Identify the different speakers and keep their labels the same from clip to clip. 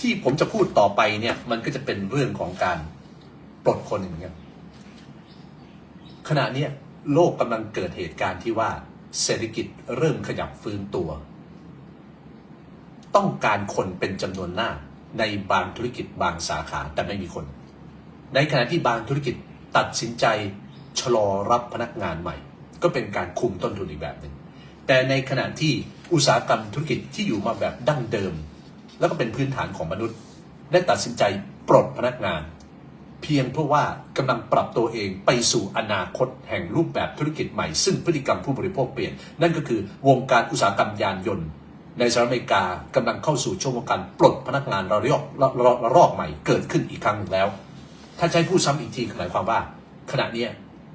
Speaker 1: ที่ผมจะพูดต่อไปเนี่ยมันก็จะเป็นเรื่องของการปลดคนอย่างเงี้ยขณะเนี้ยโลกกำลังเกิดเหตุการณ์ที่ว่าเศรษฐกิจเริ่มขยับฟื้นตัว ต้องการคนเป็นจำนวนมาในบางธุรกิจบางสาขาแต่ไม่มีคน ในขณะที่บางธุรกิจตัดสินใจชะลอรับพนักงานใหม่ ก็เป็นการคุมต้นทุนอีกแบบหนึ่งแต่ในขณะที่อุตสาหกรรมธุรกิจที่อยู่มาแบบดั้งเดิม แล้วก็เป็นพื้นฐานของมนุษย์ ได้ตัดสินใจปลดพนักงาน เพียงเพราะว่ากำลังปรับตัวเองไปสู่อนาคตแห่งรูปแบบธุรกิจใหม่ ซึ่งพฤติกรรมผู้บริโภคเปลี่ยน นั่นก็คือวงการอุตสาหกรรมยานยนต์ ในสหรัฐอเมริกากำลังเข้าสู่ช่วงของการปลดพนักงานระลอกระลอกใหม่เกิดขึ้นอีกครั้งหนึ่งแล้ว ถ้าใช้พูดซ้ำอีกทีหมายความว่า ขณะนี้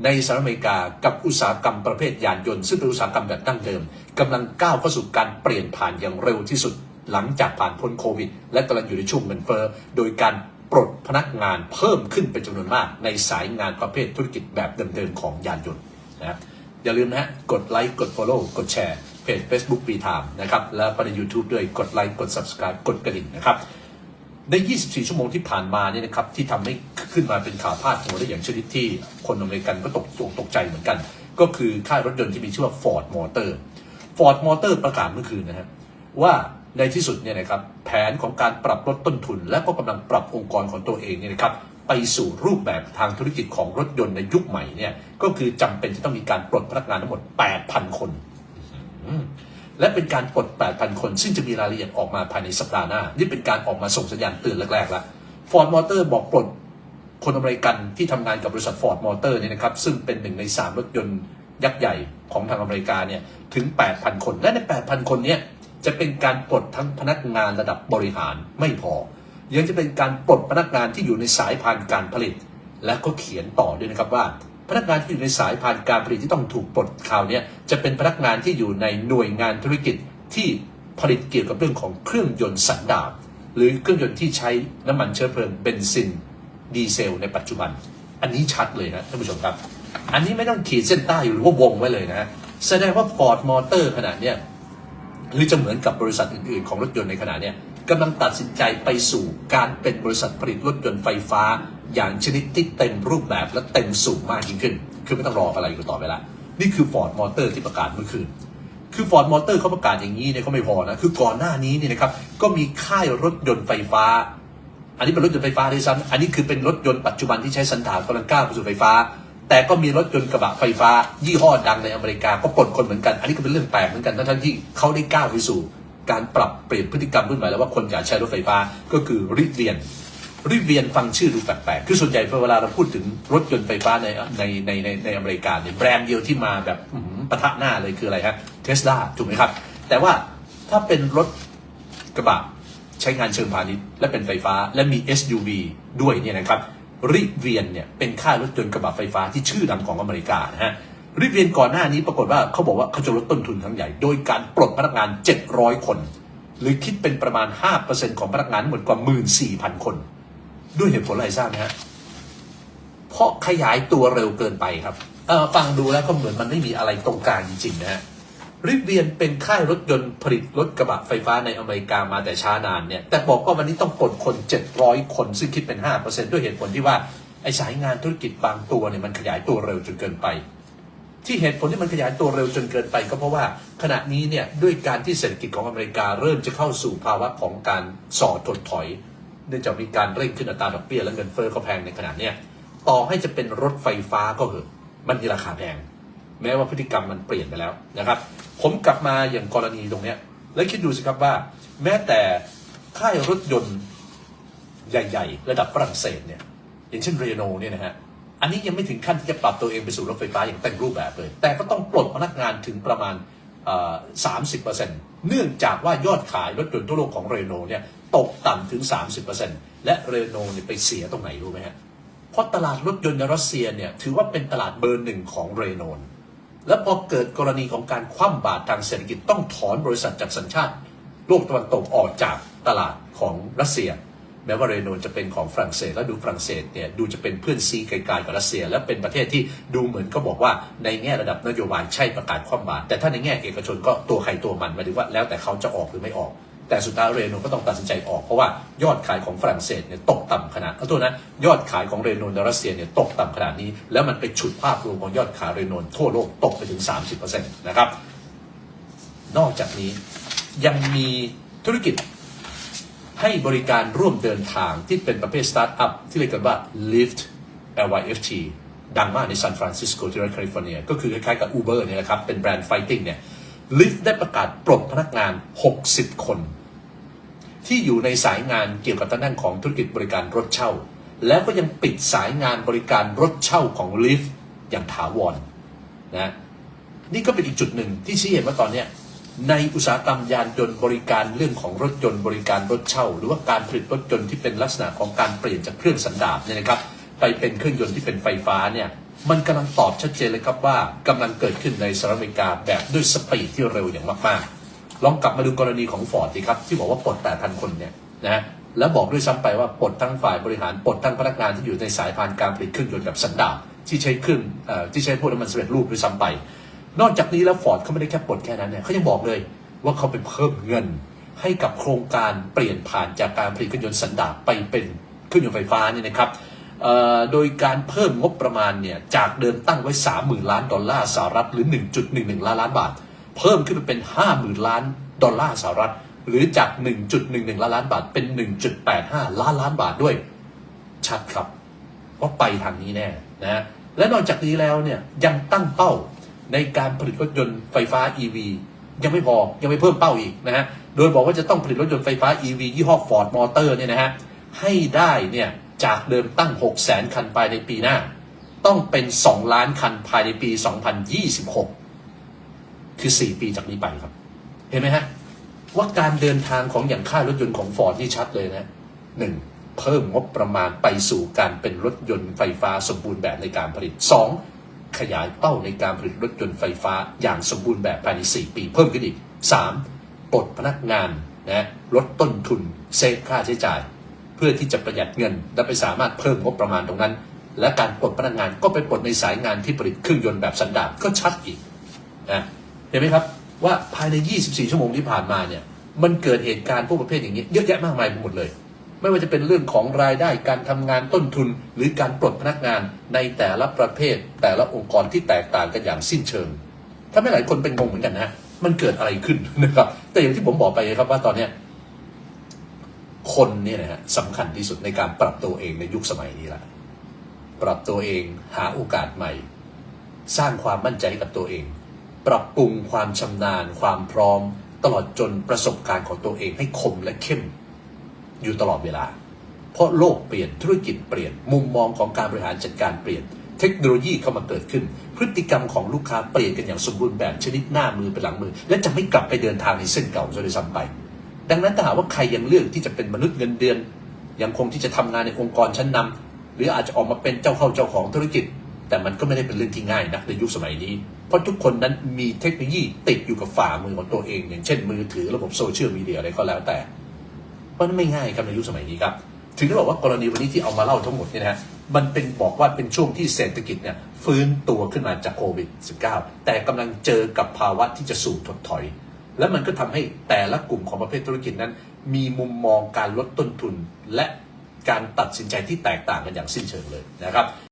Speaker 1: ในสหรัฐอเมริกากับอุตสาหกรรมประเภทยานยนต์ซึ่งเป็นอุตสาหกรรมแบบดั้งเดิมกำลังก้าวเข้าสู่การเปลี่ยนผ่านอย่างเร็วที่สุด หลังจากผ่านพ้นโควิด และกำลังอยู่ในช่วงเงินเฟ้อโดยการปลดพนักงานเพิ่มขึ้นเป็นจำนวนมาก ในสายงานประเภทธุรกิจแบบเดิมๆของยานยนต์นะอย่าลืมนะฮะกดไลค์กด Follow กดแชร์เพจ Facebook ปีทามนะครับแล้วก็ใน YouTube ด้วยกดไลค์กด Subscribe กดกระดิ่งนะครับใน 24 ชั่วโมงที่ผ่านมาเนี่ยนะครับที่ทำให้ขึ้นมาเป็นข่าวพาดหัวได้อย่างชนิดที่คนอเมริกันก็ตกตกตกใจเหมือนกัน ก็คือค่ายรถยนต์ที่มีชื่อว่า Ford Motor Ford Motor ประกาศเมื่อคืนนะฮะว่า ในที่สุดเนี่ยนะครับแผนของการปรับลดต้นทุน และก็กำลังปรับองค์กรของตัวเองเนี่ยนะครับไปสู่รูปแบบทางธุรกิจของรถยนต์ในยุคใหม่เนี่ยก็คือจำเป็นจะต้องมีการปลดพนักงานทั้งหมด 8,000 คน และเป็นการปลด 8,000 คน ซึ่งจะมีรายละเอียดออกมาภายในสัปดาห์หน้า นี่เป็นการออกมาส่งสัญญาณเตือนแรกๆแล้ว Ford Motor บอกปลดคนอเมริกันที่ทำงานกับบริษัท Ford Motor เนี่ยนะครับซึ่งเป็นหนึ่งใน 3 รถยนต์ยักษ์ใหญ่ของทางอเมริกาเนี่ยถึง 8,000 คน และใน 8,000 คนเนี่ย จะเป็นการปลดทั้งพนักงานระดับบริหารไม่พอ ยังจะเป็นการปลดพนักงานที่อยู่ในสายพานการผลิต และก็เขียนต่อด้วยนะครับว่า พนักงานที่อยู่ในสายพานการผลิตที่ต้องถูกปลดคราวนี้จะเป็นพนักงานที่อยู่ในหน่วยงานธุรกิจที่ผลิตเกี่ยวกับเรื่องของเครื่องยนต์สันดาปหรือเครื่องยนต์ที่ใช้น้ำมันเชื้อเพลิงเบนซิน ดีเซล ในปัจจุบัน อันนี้ชัดเลยนะท่านผู้ชมครับ อันนี้ไม่ต้องขีดเส้นใต้หรือว่าวงไว้เลยนะ แสดงว่า Ford Motor ขนาดเนี้ย หรือจะเหมือนกับบริษัทอื่นๆ ของรถยนต์ในขณะนี้กำลังตัดสินใจไปสู่การเป็นบริษัทผลิตรถยนต์ไฟฟ้า อย่างชนิดที่เต็มรูปแบบและเต็มสูงมากยิ่งขึ้น คือไม่ต้องรออะไรอยู่ต่อไปละนี่คือ Ford Motor ที่ประกาศเมื่อคืนคือ Ford Motor เขาประกาศอย่างนี้เนี่ยก็ไม่พอนะคือก่อนหน้านี้เนี่ยนะครับก็มีค่ายรถยนต์ไฟฟ้า อันนี้เป็นรถยนต์ไฟฟ้าด้วยซ้ำอันนี้คือเป็นรถยนต์ปัจจุบันที่ใช้สันดาปกำลังก้าวไปสู่ไฟฟ้า แต่ก็มีรถยนต์กระบะไฟฟ้า ยี่ห้อดังในอเมริกาก็ปลดคนเหมือนกัน อันนี้ก็เป็นเรื่องแปลกเหมือนกันทั้งที่เขาได้ก้าวไปสู่การปรับเปลี่ยนพฤติกรรมรุ่นใหม่แล้วว่าคนอยากใช้รถไฟฟ้าก็คือริเวียนริเวียนฟังชื่อดูแปลกๆ คือส่วนใหญ่เวลาเราพูดถึงรถยนต์ไฟฟ้าในในในในในอเมริกาเนี่ยแบรนด์เดียวที่มาแบบปะทะหน้าเลยคืออะไรครับเทสลาถูกไหมครับ แต่ว่าถ้าเป็นรถกระบะใช้งานเชิงพาณิชย์ และเป็นไฟฟ้าและมี SUV ด้วยเนี่ยนะครับ ริเวียนเนี่ยเป็นค่ายรถยนต์กระบะไฟฟ้าที่ชื่อดังของอเมริกานะฮะริเวียนก่อนหน้านี้ปรากฏว่าเขาบอกว่าเขาจะลดต้นทุนครั้งใหญ่ โดยการปลดพนักงาน 700 คน หรือคิดเป็นประมาณ 5%ของพนักงานหมดกว่า 14,000 คน ด้วยเหตุผลอะไรทราบไหมฮะเพราะขยายตัวเร็วเกินไปครับเออฟังดูแล้วก็เหมือนมันไม่มีอะไรตรงกลางจริงๆนะฮะ ริเวียนเป็นค่ายรถยนต์ผลิตรถกระบะไฟฟ้าในอเมริกามาแต่ช้านานเนี่ย แต่บอกว่าวันนี้ต้องปลดคน 700 คน ซึ่งคิดเป็น 5%ด้วยเหตุผลที่ว่า ไอ้สายงานธุรกิจบางตัวเนี่ยมันขยายตัวเร็วจนเกินไป ที่เหตุผลที่มันขยายตัวเร็วจนเกินไป ก็เพราะว่าขณะนี้เนี่ยด้วยการที่เศรษฐกิจของอเมริกาเริ่มจะเข้าสู่ภาวะของการส่อถดถอย เนื่องจากมีการเร่งขึ้นอัตราดอกเบี้ยและเงินเฟ้อก็แพงในขณะเนี้ยต่อให้จะเป็นรถไฟฟ้าก็เหอะมันมีราคาแพง แม้ว่าพฤติกรรมมันเปลี่ยนไปแล้วนะครับ ผมกลับมาอย่างกรณีตรงเนี้ย แล้วคิดดูสิครับว่า แม้แต่ค่ายรถยนต์ใหญ่ ๆ ระดับฝรั่งเศสเนี่ย อย่างเช่นเรโนเนี่ยนะฮะอันนี้ยังไม่ถึงขั้นที่จะปรับตัวเองไปสู่รถไฟฟ้าอย่างเต็มรูปแบบเลย แต่ก็ต้องปลดพนักงานถึงประมาณสามสิบเปอร์เซ็นต์เนื่องจากว่ายอดขายรถยนต์ทั่วโลกของเรโนเนี่ยตกต่ำถึง 30%และเรโนเนี่ยไปเสียตรงไหนรู้ไหมฮะ เพราะตลาดรถยนต์ในรัสเซียเนี่ยถือว่าเป็นตลาดเบอร์หนึ่งของเรโนน แล้วพอเกิดกรณีของการคว่ำบาตรทางเศรษฐกิจต้องถอนบริษัทจากสัญชาติ โลกตะวันตกออกจากตลาดของรัสเซีย แม้ว่าเรโนจะเป็นของฝรั่งเศสและดูฝรั่งเศสเนี่ยดูจะเป็นเพื่อนซีไกลๆกับรัสเซีย และเป็นประเทศที่ดูเหมือนก็บอกว่าในแง่ระดับนโยบายใช่ประกาศคว่ำบาตรแต่ถ้าในแง่เอกชนก็ตัวใครตัวมันหมายถึงว่าแล้วแต่เขาจะออกหรือไม่ออก แต่สุดท้ายเรโนก็ต้องตัดสินใจออกเพราะว่ายอดขายของฝรั่งเศสเนี่ยตกต่ำขนาดเอาตัวนะยอดขายของเรโนในรัสเซียเนี่ยตกต่ำขนาดนี้ แล้วมันไปฉุดภาพรวมของยอดขายเรโนทั่วโลกตกไปถึง 30%นะครับ นอกจากนี้ยังมีธุรกิจให้บริการร่วมเดินทางที่เป็นประเภทสตาร์ทอัพที่เรียกกันว่า Lyft LYFT ดังมากในซานฟรานซิสโกที่รัฐแคลิฟอร์เนีย ก็คือคล้ายๆกับ Uber เนี่ยนะครับ เป็นแบรนด์ไฟติ้งเนี่ย Lyft ได้ประกาศปลดพนักงาน 60 คน ที่อยู่ในสายงานเกี่ยวกับทางด้านของธุรกิจบริการรถเช่า แล้วก็ยังปิดสายงานบริการรถเช่าของ Lyft อย่างถาวรนะนี่ก็เป็นอีกจุดหนึ่งที่ชี้เห็นว่าตอนนี้ในอุตสาหกรรมยานยนต์บริการเรื่องของรถยนต์บริการรถเช่า หรือว่าการผลิตรถยนต์ที่เป็นลักษณะของการเปลี่ยนจากเครื่องสันดาปเนี่ยนะครับไปเป็นเครื่องยนต์ที่เป็นไฟฟ้าเนี่ยมันกำลังตอบชัดเจนเลยครับว่ากำลังเกิดขึ้นในสหรัฐอเมริกาแบบด้วยสปีดที่เร็วอย่างมากๆ ลองกลับมาดูกรณีของฟอร์ดสิครับ ที่บอกว่าปลด 8,000 คนเนี่ยนะแล้วบอกด้วยซ้ำไปว่าปลดทั้งฝ่ายบริหารปลดทั้งพนักงานที่อยู่ในสายพานการผลิตเครื่องยนต์แบบสันดาปที่ใช้เครื่องที่ใช้พวกน้ำมันสำเร็จรูปด้วยซ้ำไป นอกจากนี้แล้วฟอร์ดเขาไม่ได้แค่ปลดแค่นั้นเนี่ยเขายังบอกเลยว่าเขาไปเพิ่มเงินให้กับโครงการเปลี่ยนผ่านจากการผลิตเครื่องยนต์สันดาปไปเป็นเครื่องยนต์ไฟฟ้าเนี่ยนะครับโดยการเพิ่มงบประมาณเนี่ยจากเดิมตั้งไว้ 30,000 ล้านดอลลาร์สหรัฐหรือ 1.11 ล้านล้านบาท เพิ่มขึ้นไปเป็น 50,000 ล้านดอลลาร์สหรัฐ หรือจาก 1.11 ล้านล้านบาทเป็น 1.85 ล้านล้านบาทด้วย ชัดครับว่าไปทางนี้แน่นะฮะและนอกจากนี้แล้วเนี่ยยังตั้งเป้าในการผลิตรถยนต์ไฟฟ้า EV ยังไม่พอยังไม่เพิ่มเป้าอีกนะฮะโดยบอกว่าจะต้องผลิตรถยนต์ไฟฟ้า EV ยี่ห้อ Ford Motor เนี่ยนะฮะให้ได้เนี่ยจากเดิมตั้ง 6 0 0 0 0 0 คันภายในปีหน้า ต้องเป็น 2 ล้านคันภายในปี 2026 คือ 4 ปีจากนี้ไปครับ เห็นไหมฮะ ว่าการเดินทางของอย่างค่ายรถยนต์ของ Ford ที่ชัดเลยนะหนึ่งเพิ่มงบประมาณไปสู่การเป็นรถยนต์ไฟฟ้าสมบูรณ์แบบในการผลิต 2. ขยายเป้าในการผลิตรถยนต์ไฟฟ้าอย่างสมบูรณ์แบบภายใน 4 ปี เพิ่มขึ้นอีก 3. ปลดพนักงานนะลดต้นทุนเซฟค่าใช้จ่าย เพื่อที่จะประหยัดเงิน และไปสามารถเพิ่มงบประมาณตรงนั้น และการปลดพนักงานก็ไปปลดในสายงานที่ผลิตเครื่องยนต์แบบสันดาปก็ชัดอีกนะ เห็นไหมครับว่าภายใน 24 ชั่วโมงที่ผ่านมาเนี่ยมันเกิดเหตุการณ์พวกประเภทอย่างนี้เยอะแยะมากมายไปหมดเลย ไม่ว่าจะเป็นเรื่องของรายได้การทำงานต้นทุน หรือการปลดพนักงานในแต่ละประเภท แต่ละองค์กรที่แตกต่างกันอย่างสิ้นเชิงถ้าไม่หลายคนเป็นงงเหมือนกันนะมันเกิดอะไรขึ้นนะครับ แต่อย่างที่ผมบอกไปครับว่าตอนเนี้ยคนเนี่ยนะฮะสำคัญที่สุดในการปรับตัวเองในยุคสมัยนี้แหละปรับตัวเองหาโอกาสใหม่ สร้างความมั่นใจให้กับตัวเอง ปรับปรุงความชำนาญความพร้อม ตลอดจนประสบการณ์ของตัวเองให้คมและเข้ม อยู่ตลอดเวลา เพราะโลกเปลี่ยนธุรกิจเปลี่ยน มุมมองของการบริหารจัดการเปลี่ยน เทคโนโลยีเข้ามาเกิดขึ้น พฤติกรรมของลูกค้าเปลี่ยนกันอย่างสมบูรณ์แบบชนิดหน้ามือเป็นหลังมือ และจะไม่กลับไปเดินทางในเส้นเก่าซะด้วยซ้ำไป ดังนั้นถ้าหากว่าใครยังเลือกที่จะเป็นมนุษย์เงินเดือน ยังคงที่จะทำงานในองค์กรชั้นนำหรืออาจจะออกมาเป็นเจ้าเข้าเจ้าของธุรกิจ แต่มันก็ไม่ได้เป็นเรื่องที่ง่ายนะในยุคสมัยนี้ เพราะทุกคนนั้นมีเทคโนโลยีติดอยู่กับฝ่ามือของตัวเอง อย่างเช่นมือถือระบบโซเชียลมีเดียอะไรก็แล้วแต่เพราะนั่นไม่ง่ายครับในยุคสมัยนี้ครับ ถึงได้บอกว่ากรณีวันนี้ที่เอามาเล่าทั้งหมดเนี่ยนะฮะมันเป็นบอกว่าเป็นช่วงที่เศรษฐกิจเนี่ยฟื้นตัวขึ้นมาจากโควิด -19 แต่กำลังเจอกับภาวะที่จะสู่ถดถอย แล้วมันก็ทำให้แต่ละกลุ่มของประเภทธุรกิจนั้น มีมุมมองการลดต้นทุนและการตัดสินใจที่แตกต่างกันอย่างสิ้นเชิงเลยนะครับ